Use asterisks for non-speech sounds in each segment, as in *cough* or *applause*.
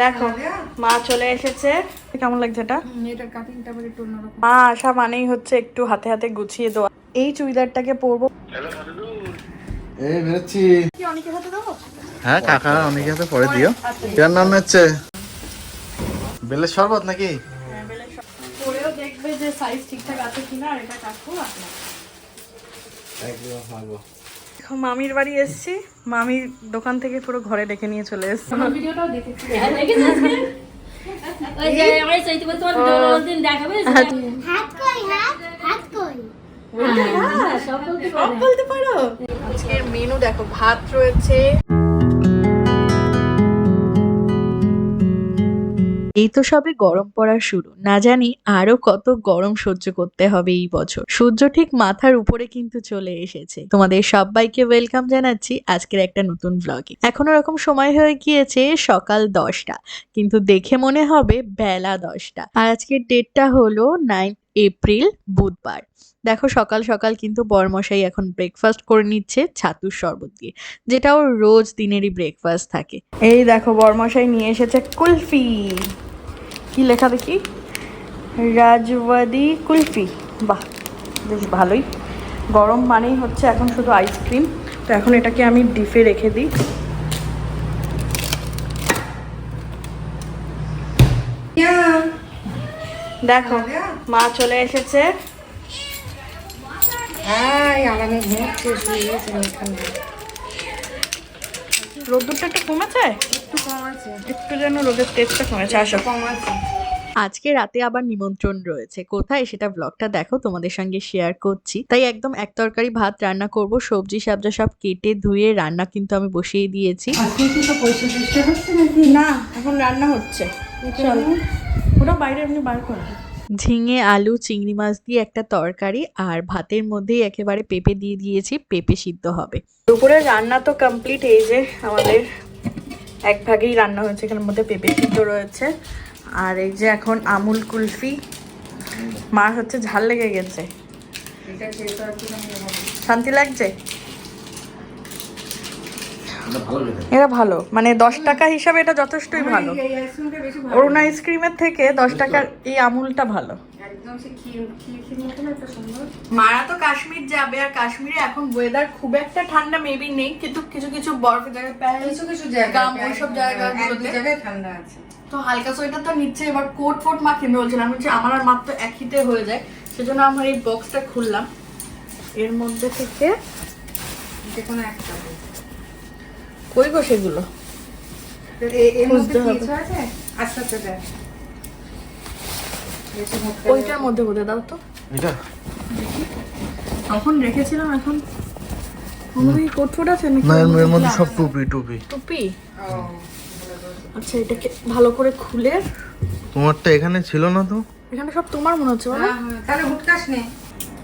দেখো মা চলে এসেছে। কেমন লাগছে এটা? এটার কাটিংটা আবার একটু অন্যরকম। মা আসা মানেই হচ্ছে একটু হাতে হাতে গুছিয়ে দেওয়া। এই চুড়িদারটাকে পরবো। এই বেরোচ্ছি। কি অনেকের হাতে দেবো? হ্যাঁ কাকা অনেকে হাতে পরে দিও। কার নাম হচ্ছে? বেলের শরবত নাকি? পরেও দেখবে যে সাইজ ঠিকঠাক আছে কিনা আর এটা কাকু আপনার। মামির বাড়ি এসছি। মামির দোকান থেকে পুরো ঘরে ডেকে নিয়ে চলে এসছি। মেনু দেখো ভাত রয়েছে। এই তো সবে গরম পড়া শুরু। না জানি আরও কত গরম সহ্য করতে হবে এই বছর। সূর্য ঠিক মাথার উপরে কিন্তু চলে এসেছে। তোমাদের সবাইকে ওয়েলকাম জানাচ্ছি আজকের একটা নতুন ব্লগে এখন ওরকম সময় হয়ে গিয়েছে সকাল দশটা, কিন্তু দেখে মনে হবে বেলা দশটা। আর আজকের ডেটটা হলো নাইন এপ্রিল বুধবার। দেখো সকাল সকাল কিন্তু বরমশাই এখন ব্রেকফাস্ট করে নিচ্ছে ছাতুর শরবত দিয়ে যেটা ওর রোজ দিনেরই ব্রেকফাস্ট থাকে। এই দেখো বরমশাই নিয়ে এসেছে কুলফি। কি লেখা দেখি? রাজওয়াদি কুলফি। বাহ বেশ ভালোই। গরম মানেই হচ্ছে এখন শুধু আইসক্রিম তো এখন এটাকে আমি ডিপে রেখে দিই। দেখো মা চলে এসেছে। হ্যাঁ আরামে ঘুমোচ্ছে শুয়ে গেছে এখানে। রোদ্দুরটা একটু কমেছে? একটু কম আছে একটু যেন রোদের তেজটা কমেছে আসো। কম আছে আজকে রাতে আবার নিমন্ত্রণ রয়েছে। কোথায়? সেটা ব্লগটা দেখো তোমাদের সঙ্গে শেয়ার করছি। তাই একদম এক তরকারি ভাত রান্না করব সবজি সবজা সব কেটে ধুয়ে রান্না কিন্তু আমি বসিয়ে দিয়েছি। না এখন রান্না হচ্ছে। ওটা বাইরে এমনি বার করে। ঝিঙে আলু চিংড়ি মাছ দিয়ে একটা তরকারি আর ভাতের মধ্যেই একেবারে পেঁপে দিয়ে দিয়েছি পেঁপে সিদ্ধ হবে। দুপুরে রান্না তো কমপ্লিট এই যে আমাদের এক ভাগেই রান্না হয়েছে এখানের মধ্যে পেঁপে সিদ্ধ রয়েছে। আর এই যে এখন আমুল কুলফি মার হচ্ছে ঝাল লেগে গেছে। শান্তি লাগছে? এটা ভালো মানে দশ টাকা হিসাবে এটা যথেষ্টই ভালো। অরুণ আইসক্রিমের থেকে দশ টাকার এই আমুলটা ভালো। মারা তো কাশ্মীর যাবে আর কাশ্মীরে এখন ওয়েদার খুব একটা ঠান্ডা মেবি নেই কিন্তু কিছু কিছু বরফের জায়গায় কিছু কিছু জায়গা ওইসব জায়গাগুলোতে। ঠান্ডা আছে। তো হালকা সোয়েটার তো নিচ্ছে এবার কোট ফোট মা কিনবে বলছিলাম আমি বলছি আমার আর মাত্র এক হিতে হয়ে যায়। সেজন্য আমার এই বক্সটা খুললাম। এর মধ্যে থেকে যে কোনো একটা কই গো সেগুলো? ওইটার মধ্যে বোধে দাও তো। এটা? তখন রেখেছিলাম এখন? মনে কোট ফোট আছে নাকি? না এর এর মধ্যে সব টুপি টুপি। টুপি? আচ্ছা এটাকে ভালো করে খুলে। তোমারটা এখানে ছিল না তো? এখানে সব তোমার মনে হচ্ছে তাহলে হুটকাস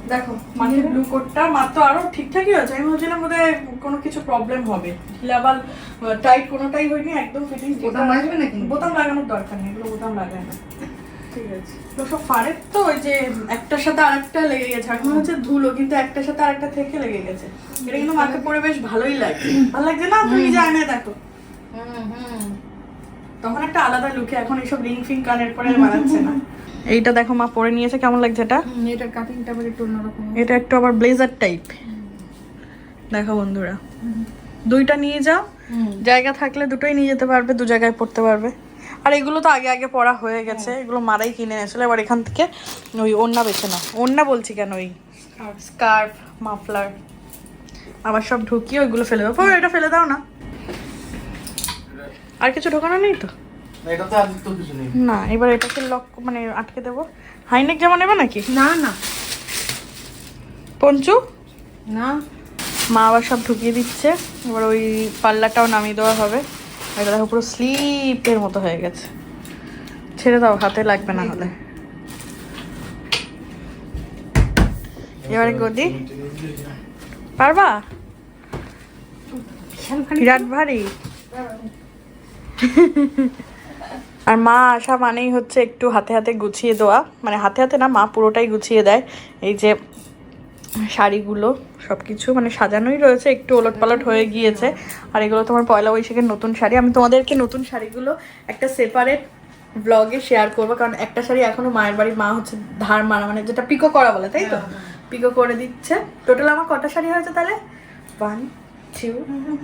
দেখো মাঝের ব্লু কোটটা মাত্র আরও ঠিকঠাকই আছে আমি ভাবছিলাম বোধহয় কোনো কিছু প্রবলেম হবে। টাইট কোনোটাই হয়নি একদম ফিটিং বোতাম আসবে নাকি? বোতাম লাগানোর দরকার নেই এগুলো বোতাম লাগায় না। ঠিক আছে। তো সব তো ওই যে একটার সাথে আরেকটা লেগে গেছে। এখন হচ্ছে ধুলো কিন্তু একটার সাথে আরেকটা থেকে লেগে গেছে। এটা কিন্তু মাকে পরে বেশ ভালোই লাগে। ভালো লাগছে না? তুমি নিজে আয়নায় দেখো। হুম হুম। তখন একটা আলাদা লুকে এখন এইসব রিং ফিং কানের পরে বানাচ্ছে না। *laughs* এইটা দেখো মা পরে নিয়েছে কেমন লাগছে এটা? এটার কাটিংটা আবার একটু অন্যরকম এটা একটু আবার ব্লেজার টাইপ দেখো বন্ধুরা দুইটা নিয়ে যাও। জায়গা থাকলে দুটোই নিয়ে যেতে পারবে দু জায়গায় পড়তে পারবে। আর এগুলো তো আগে আগে পড়া হয়ে গেছে এগুলো মারাই কিনে এনেছিল এবার এখান থেকে ওই ওন্না বেছে নাও। ওন্না বলছি কেন ওই স্কার্ফ মাফলার আবার সব ঢুকিয়ে ওইগুলো ফেলে দাও। পরে এটা ফেলে দাও না। আর কিছু ঢোকানো নেই তো? না এবার এটাকে লক মানে আটকে দেবো। হাইনেক জামা নেবে নাকি? না না। পঞ্চু? না। মা আবার সব ঢুকিয়ে দিচ্ছে। এবার ওই পাল্লাটাও নামিয়ে দেওয়া হবে। এটা দেখো পুরো স্লিপের মতো হয়ে গেছে। ছেড়ে দাও হাতে লাগবে না হলে। এবারে গদি। পারবা? বিরাট ভারী। আর মা আসা মানেই হচ্ছে একটু হাতে হাতে গুছিয়ে দেওয়া। মানে হাতে হাতে না মা পুরোটাই গুছিয়ে দেয়। এই যে শাড়িগুলো সব কিছু মানে সাজানোই রয়েছে একটু ওলট পালট হয়ে গিয়েছে। আর এগুলো তোমার পয়লা বৈশাখের নতুন শাড়ি। আমি তোমাদেরকে নতুন শাড়িগুলো একটা সেপারেট ব্লগে শেয়ার করব। কারণ একটা শাড়ি এখনও মায়ের বাড়ি মা হচ্ছে ধার মারা মানে যেটা পিকো করা বলে তাই তো? পিকো করে দিচ্ছে। টোটাল আমার কটা শাড়ি হয়েছে তাহলে? One two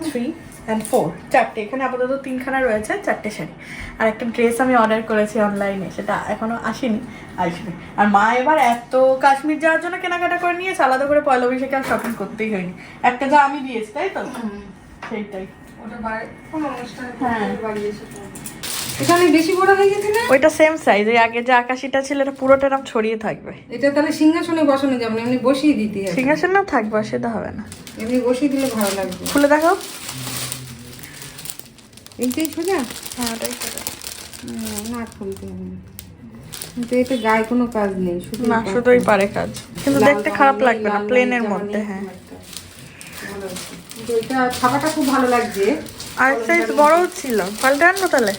three and four চারটে। এখানে আপাতত তিনখানা রয়েছে চারটে শাড়ি। আর একটা ড্রেস আমি অর্ডার করেছি অনলাইনে সেটা এখনও আসেনি আসবে। আর মা এবার এত কাশ্মীর যাওয়ার জন্য কেনাকাটা করে নিয়েছে আলাদা করে পয়লা বৈশাখে আর শপিং করতেই হয়নি। একটা যা আমি দিয়েছি তাই তো? সেইটাই। ওটা কোনো অনুষ্ঠানে হ্যাঁ। এখানে বেশি বড় হয়ে গেছে না? ওইটা সেম সাইজ ওই আগে যে আকাশিটা ছিল এটা পুরোটা এরকম ছড়িয়ে থাকবে। এটা তাহলে সিংহাসনে বসানো যাবে না এমনি বসিয়ে দিতে হবে। সিংহাসন না থাকবে সেটা হবে না। এমনি বসিয়ে দিলে ভালো লাগবে। খুলে দেখো। এইটাই সোজা হ্যাঁ ওটাই। হুম, না খুলতে হবে কিন্তু এতে গায়ে কোনো কাজ নেই শুধু না শুধুই পারে কাজ। কিন্তু দেখতে খারাপ লাগবে না প্লেনের মধ্যে হ্যাঁ। এটা ছাপাটা খুব ভালো লাগছে। আর সাইজ বড় ছিল। পাল্টে আনব তাহলে?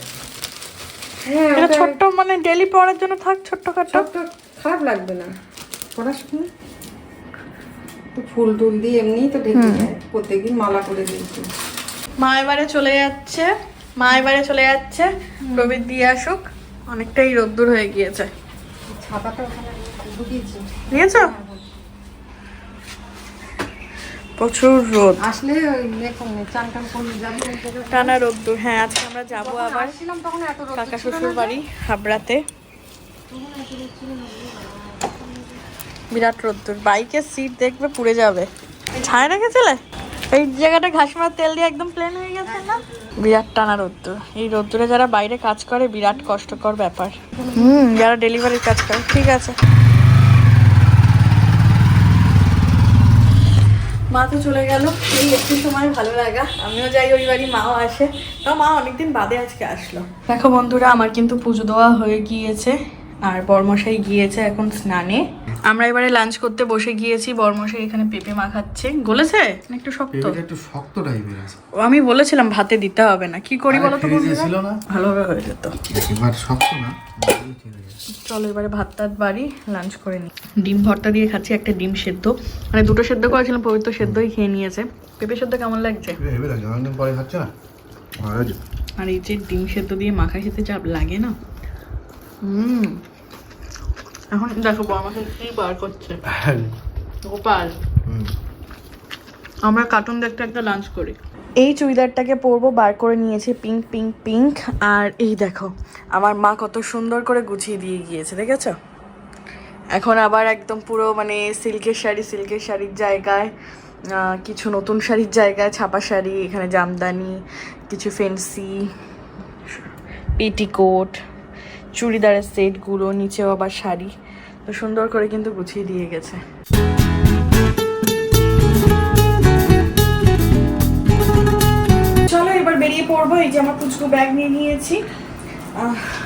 এটা ওটা ছোট্ট মানে ডেলি পরার জন্য থাক ছোট্ট খাটো খারাপ লাগবে না। তো ফুল টুল দিয়ে এমনি তো ঢেকে যায় প্রত্যেকদিন মালা করে দিয়েছি। মা এবারে চলে যাচ্ছে মা এবারে চলে যাচ্ছে। প্রবীর দিয়ে আসুক অনেকটাই রোদ্দুর হয়ে গিয়েছে। ছাতাটা ওখানে নিয়েছো প্রচুর রোদ। আসলে টান রোদ্দুর হ্যাঁ আজকে আমরা যাব আবার কাকা শ্বশুর বাড়ি হাবড়াতে। বিরাট রোদ্দুর বাইকের সিট দেখবে পুড়ে যাবে। ছায় রেখেছিলে এই জায়গাটা ঘাসমার তেল দিয়ে একদম প্লেন হয়ে গেছে না? বিরাট টানা রোদ্দুর এই রোদ্দুরে যারা বাইরে কাজ করে বিরাট কষ্টকর ব্যাপার। হুম যারা ডেলিভারির কাজ করে ঠিক আছে। মা তো চলে গেল, এই একটু সময় ভালো লাগা। আমিও যাই, ওই বাড়ি মাও আসে। তো মা অনেকদিন বাদে আজকে আসলো। দেখো বন্ধুরা, আমার কিন্তু পুজো দেওয়া হয়ে গিয়েছে। আর বর্মশাই গিয়েছে এখন স্নানে। আমরা এবারে লাঞ্চ করতে বসে গিয়েছি। বর্মশাই এখানে পেঁপে মাখাচ্ছে। গলেছে? না একটু শক্ত? একটু শক্ত টাইপের আছে। আমি বলেছিলাম ভাতে দিতে হবে না। কি করি বলো তো ছিল না? ভালোভাবে হয়ে যেত। এবার শক্ত না চলো এবারে ভাত টাত বাড়ি লাঞ্চ করে নিই ডিম ভর্তা দিয়ে খাচ্ছি একটা ডিম সেদ্ধ। মানে দুটো সেদ্ধ করেছিলাম পবিত্র সেদ্ধই খেয়ে নিয়েছে। পেঁপে সেদ্ধ কেমন লাগছে? পেঁপে হেবে লাগে অনেকদিন পরে খাচ্ছে না। আর এই যে ডিম সেদ্ধ দিয়ে মাখা খেতে চাপ লাগে না। হুম। এখন দেখো বর্মাকে কি বার করছে। গোপাল আমরা কার্টুন দেখতে একটা লাঞ্চ করি। এই চুড়িদারটাকে পরবো বার করে নিয়েছি পিঙ্ক পিঙ্ক পিঙ্ক আর এই দেখো আমার মা কত সুন্দর করে গুছিয়ে দিয়ে গিয়েছে দেখেছ? এখন আবার একদম পুরো মানে সিল্কের শাড়ি সিল্কের শাড়ির জায়গায় কিছু নতুন শাড়ির জায়গায় ছাপা শাড়ি এখানে জামদানি কিছু ফেন্সি পেটিকোট। চুড়িদারের সেটগুলো নিচেও আবার শাড়ি। তো সুন্দর করে কিন্তু গুছিয়ে দিয়ে গেছে। চলো এবার বেরিয়ে পড়ব এই যে আমার পুচকু ব্যাগ নিয়ে নিয়েছি।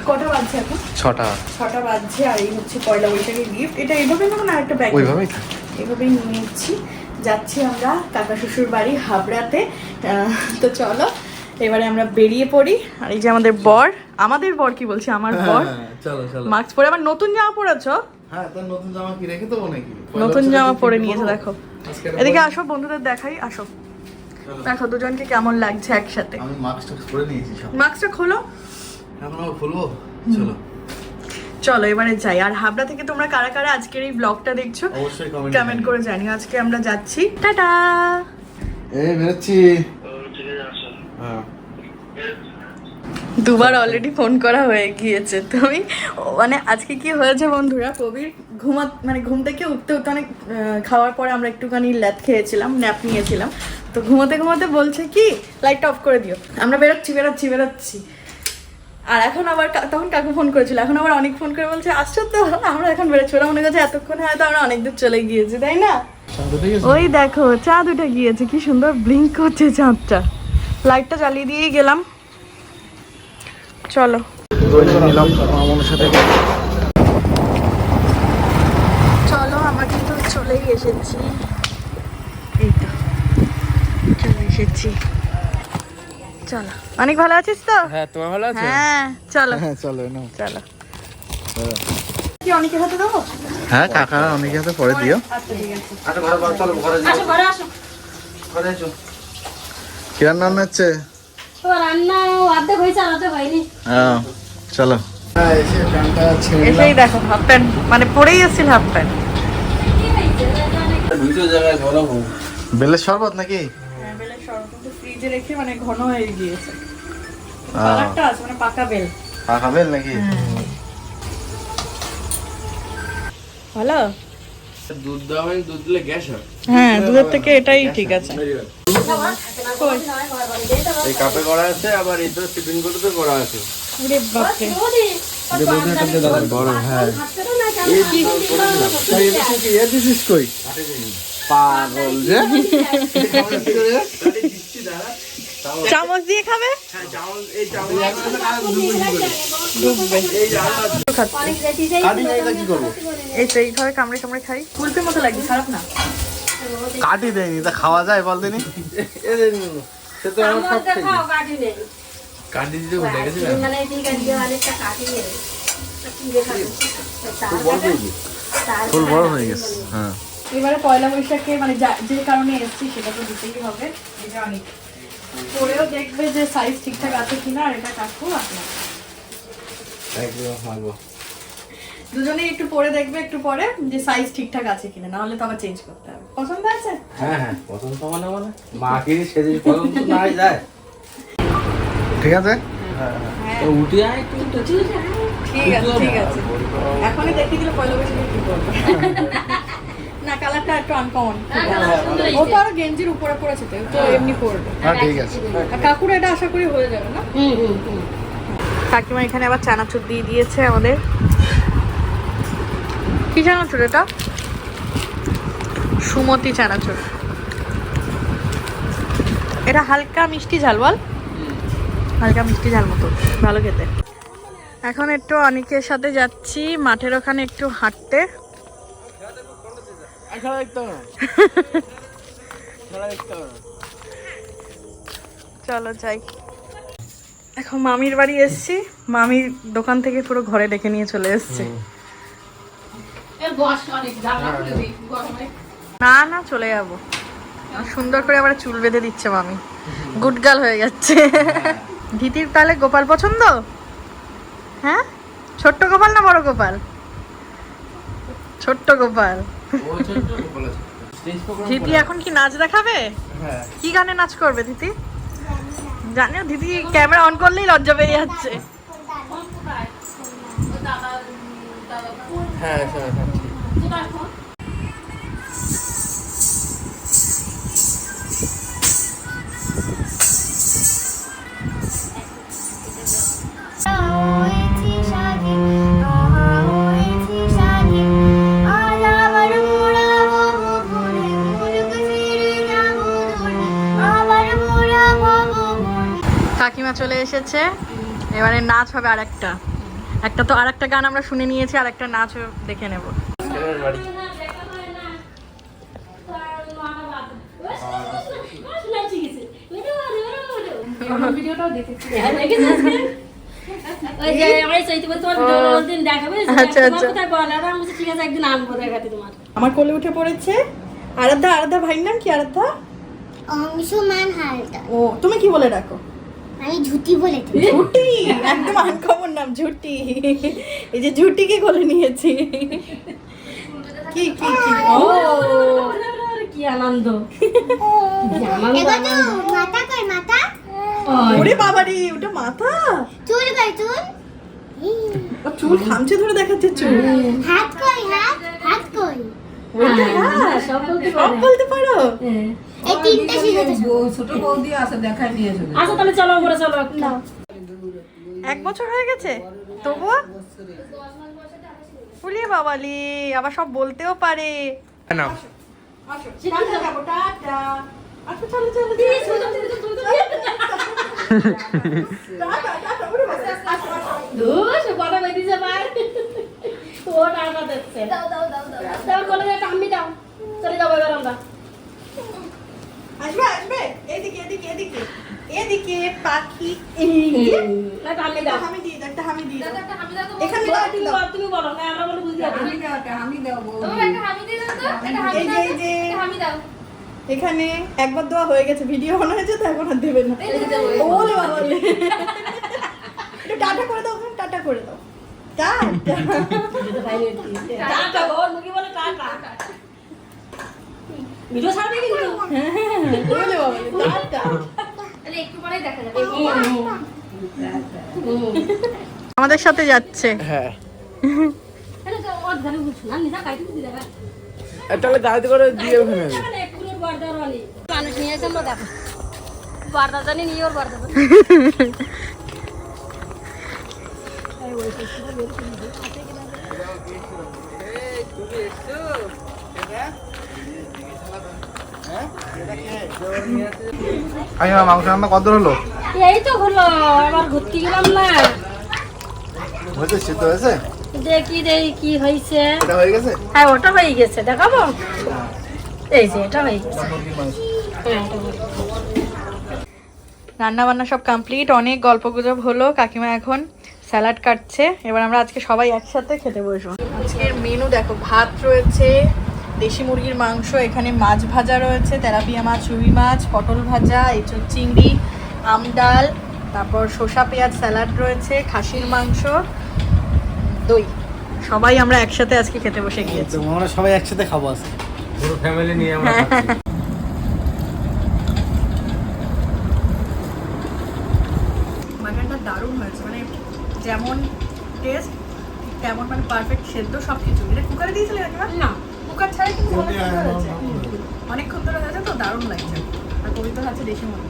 কটা বাজছে এখন? ছটা। ছটা বাজছে আর এই হচ্ছে পয়লা বৈশাখের গিফট এটা এইভাবে নেব না একটা ব্যাগ ওইভাবেই। এভাবেই নিয়ে নিচ্ছি। যাচ্ছি আমরা কাকা শ্বশুর বাড়ি হাবড়াতে তো চলো এবারে আমরা বেরিয়ে পড়ি। আর এই যে আমাদের বর আমাদের বর কি বলছি? আমার বর? হ্যাঁ, চলো চলো। মাস্ক পরে আবার নতুন জামা পরেছো? হ্যাঁ তোর নতুন জামা কি রেখে দেবো নাকি? নতুন জামা পরে নিয়েছে দেখো। এদিকে আসো বন্ধুদের দেখাই আসো। দেখো দুজনকে কেমন লাগছে একসাথে? আমি মাস্কটা করে নিয়েছি মাস্কটা খোলো। এখন আবার খুলবো? চলো। চলো এবারে যাই। আর হাবড়া থেকে তোমরা কারা কারা আজকের এই ব্লগটা দেখছ অবশ্যই কমেন্ট কমেন্ট করে জানিও। আজকে আমরা যাচ্ছি। টাটা! এই বেরোচ্ছি হ্যাঁ দুবার অলরেডি ফোন করা হয়ে গিয়েছে। তুমি মানে আজকে কি হয়েছে বন্ধুরা? কবির ঘুমা মানে ঘুম থেকে উঠতে উঠতে অনেক খাওয়ার পরে আমরা একটুখানি ল্যাদ খেয়েছিলাম ন্যাপ নিয়েছিলাম। তো ঘুমাতে ঘুমাতে বলছে কি লাইটটা অফ করে দিও। আমরা বেরোচ্ছি বেরোচ্ছি বেরোচ্ছি। আর এখন আবার তখন কাকু ফোন করেছিল। এখন আবার অনেক ফোন করে বলছে আসছো তো? আমরা এখন বেরোচ্ছি। ওরা মনে করছে এতক্ষণ হয়তো আমরা অনেক দূর চলে গিয়েছি তাই না? ওই দেখো চাঁদ উঠে গিয়েছে। কি সুন্দর ব্লিঙ্ক করছে চাঁদটা। লাইটটা জ্বালিয়ে দিয়েই গেলাম। চলো। নিলাম সাথে চলো আমরা কিন্তু চলেই এসেছি। এই তো চলে এসেছি। চলো। অনেক ভালো আছিস তো? হ্যাঁ তোমার ভালো আছে? হ্যাঁ চলো। হ্যাঁ চলো না চলো। কি অনেকের হাতে দেবো? হ্যাঁ হাতে পরে দিও। আচ্ছা ঠিক আছে। আচ্ছা ঘরে চলো ঘরে আসো ঘরে আসো। ঘরে এসো কি রান্না হচ্ছে হ্যাঁ চলো এসে প্যান্টটা ছেড়ে এসেই দেখো হাফ প্যান্ট মানে পরেই হাফ প্যান্ট বেলের শরবত নাকি? বেলের শরবত ফ্রিজে রেখে মানে ঘন হয়ে গিয়েছে। মানে পাকা বেল। পাকা বেল নাকি? ভালো দুধ দেওয়া হয় দুধ দিলে গ্যাস হয়। হ্যাঁ দুধের থেকে এটাই ঠিক আছে। এই কাপে করা আছে আবার এই তো টিফিন গুলোতে করা আছে। হ্যাঁ দিছিস পাগল যে। চামচ দিয়ে খাবে? কি করব? এই তো এইভাবে কামড়ে কামড়ে খাই। কুলপি মতো লাগছে খারাপ না? কাটি দেয়নি তা খাওয়া যায় বল দিনি সে তো আমার সব কাটি দিতে ভুলে গেছি না মানে ঠিক আছে অনেকটা কাটি ফুল বড় হয়ে গেছে। হ্যাঁ। এবারে পয়লা বৈশাখে মানে যা- যে কারণে এসেছি সেটা তো দিতেই হবে। এটা অনেক পরেও দেখবে যে সাইজ ঠিকঠাক আছে কিনা আর এটা কাকু আপনার একদম দুজনেই একটু পরে দেখবে একটু পরে যে সাইজ ঠিকঠাক আছে কিনা না হলে তো আবার চেঞ্জ করতে হবে। পছন্দ আছে? হ্যাঁ হ্যাঁ পছন্দ মানে মানে। মাকে সেদিন পছন্দ নাই যায় ঠিক আছে? তো উঠে আয় তুই তো ঠিক আছে ঠিক আছে। এখনই দেখিয়ে দিলে পয়লা বৈশাখে কি করবে? *laughs* না কালারটা একটু আনকমন ও তো আরও গেঞ্জির উপরে পড়েছে তো তো এমনি পড়বে। হ্যাঁ ঠিক আছে। কাকুর এটা আশা করি হয়ে যাবে না? হুম হুম হুম। কাকিমা এখানে আবার চানাচুর দিয়ে দিয়েছে আমাদের। কি চানাচুর এটা? সুমতি চানাচুর। এটা হালকা মিষ্টি ঝাল বল। হালকা মিষ্টি ঝাল মতো ভালো খেতে। এখন একটু অনেকের সাথে যাচ্ছি মাঠের ওখানে একটু হাঁটতে খেলা দেখতে হবে খেলা দেখতে হবে চলো যাই। এখন মামির বাড়ি এসেছি। মামির দোকান থেকে পুরো ঘরে ডেকে নিয়ে চলে এসছে। না না চলে যাব। সুন্দর করে আবার চুল বেঁধে দিচ্ছে মামি। গুটগাল হয়ে যাচ্ছে। ধীতির তাহলে গোপাল পছন্দ? হ্যাঁ? ছোট্ট গোপাল না বড় গোপাল? ছোট্ট গোপাল। ধীতি এখন কি নাচ দেখাবে? হ্যাঁ। কি গানে নাচ করবে দিদি জানিও দিদি ক্যামেরা অন করলেই লজ্জা বেরিয়ে যাচ্ছে। হ্যাঁ এসেছে। এবারে নাচ হবে আর একটা একটা তো আর একটা গান আমরা শুনে নিয়েছি আর একটা নাচও দেখে নেব। আচ্ছা, আচ্ছা। কোথায় বল আর আমি বলছি, ঠিক আছে একদিন আনব দেখাতে তোমার আমার কোলে উঠে পড়েছে। আরাধ্যা আরাধ্যা ভাইয়ের নাম কি আরাধ্যা? অংশুমান হালদার ও তুমি কি বলে ডাকো? আমি ঝুটি বলে ঝুটি? একদম আনকমন নাম ঝুটি। এই যে ঝুটিকে কোলে নিয়েছি। কি কি কি? ও কি আনন্দ। মাথা কই মাথা। ওরে বাবারে ওটা মাথা? চুল কই চুল। ও চুল খামচে ধরে দেখাচ্ছে চুল। হাত কই হাত? হাত কই? হ্যাঁ, সব বলতে বলতে পারো? হ্যাঁ। এই তিনটে শিখেছে ছোট বৌদি আছে দেখাই নিয়ে চলে। আচ্ছা তাহলে চলো উপরে চলো নাও। এক বছর হয়ে গেছে? তবুও? বলিয়ে বাবালি আবার সব বলতেও পারে। নাও। আম্মি দাও। চলে যাব এবার আমরা। আসবে আসবে এদিকে এদিকে এদিকে এদিকে পাখি এই যে। একটা আম্মি দাও। একটা দিয়ে দাও, একটা হামি দিয়ে এখানে বলো, তুমি বলো, তুমি বলো না আমরা বলে বুঝতে পারব আমি দেওয়া আমি দেবো এই যে এই যে। এখানে একবার দেওয়া হয়ে গেছে ভিডিও বানা হয়েছে তো এখন আর দেবে না। ওলে বাবা একটু টাটা করে দাও টাটা করে দাও। Tata tata. বল মুখে বলে টাটা। ভিডিও ছাড়বে কিন্তু। ওলে বাবা রে, টাটা আমাদের সাথে যাচ্ছে। হ্যাঁ। তাহলে গাড়িতে করে দিয়ে ওখানে এক কুলোর বারদার রানি মানুষ নিয়ে এসে আমরা দেখো। বারদা নিয়ে ওর বারদা জানি আমি মাংস রান্না কত হলো? এই তো হলো এবার ঘুরতে গেলাম না। হয়েছে সিদ্ধ হয়েছে? দেখি দেখি কি হয়েছে। এটা হয়ে গেছে? হ্যাঁ ওটা হয়ে গেছে দেখাবো? এই যে এটা হয়ে গেছে। হ্যাঁ, এটা হয়ে গেছে। রান্না বান্না সব কমপ্লিট অনেক গল্প গুজব হলো কাকিমা এখন স্যালাড কাটছে। এবার আমরা আজকে সবাই একসাথে খেতে বসবো। আজকের মেনু দেখো ভাত রয়েছে দেশি মুরগির মাংস এখানে মাছ ভাজা রয়েছে তেলাপিয়া মাছ রুই মাছ পটল ভাজা এঁচড় চিংড়ি আম ডাল তারপর শসা পেঁয়াজ স্যালাড রয়েছে খাসির মাংস দই। সবাই আমরা একসাথে আজকে খেতে বসে গিয়েছি। আমরা সবাই একসাথে খাব আজকে। পুরো ফ্যামিলি নিয়ে আমরা খাচ্ছি। দারুণ হয়েছে মানে যেমন টেস্ট তেমন মানে পারফেক্ট সেদ্ধ সব কিছু এটা কুকারে দিয়েছিলে না। কুকার ছাড়াই কিন্তু ভালো সুন্দর হয়েছে। অনেকক্ষণ ধরে হয়েছে তো দারুণ লাগছে। আর কবিতা আছে দেশি মুরগি।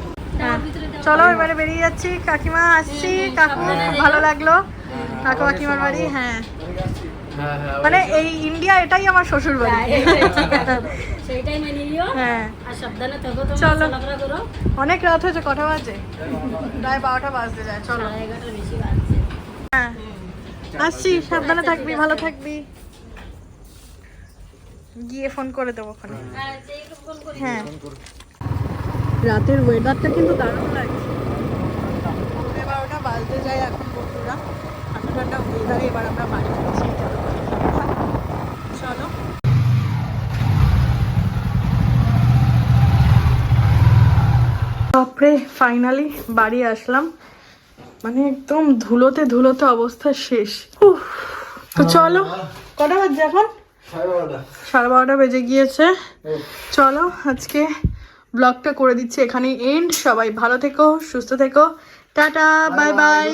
চলো এবারে বেরিয়ে যাচ্ছি। কাকিমা আসছি। কাকু ভালো লাগল। কাকু কাকিমার বাড়ি হ্যাঁ। মানে এই ইন্ডিয়া এটাই আমার শ্বশুর বাড়ি। হ্যাঁ চলো। অনেক রাত হয়েছে কটা বাজে? প্রায় বারোটা বাজতে যায় চলো। হ্যাঁ। আসছি সাবধানে থাকবি ভালো থাকবি। গিয়ে ফোন করে দেবো ওখানে। হ্যাঁ হ্যাঁ। রাতের ওয়েদারটা কিন্তু দারুণ লাগছে। পৌনে বারোটা বাজতে যায় এখন বন্ধুরা। ঠান্ডা ঠান্ডা ওয়েদারে এবার আমরা বাড়ি যাচ্ছি চলো। বাপরে ফাইনালি বাড়ি আসলাম। মানে একদম ধুলোতে ধুলোতে অবস্থা শেষ। তো চলো। কটা বাজছে এখন? সাড়ে বারোটা। বেজে গিয়েছে। চলো আজকে ব্লগটা করে দিচ্ছি এখানে এন্ড সবাই ভালো থেকো সুস্থ থেকো। Tata bye bye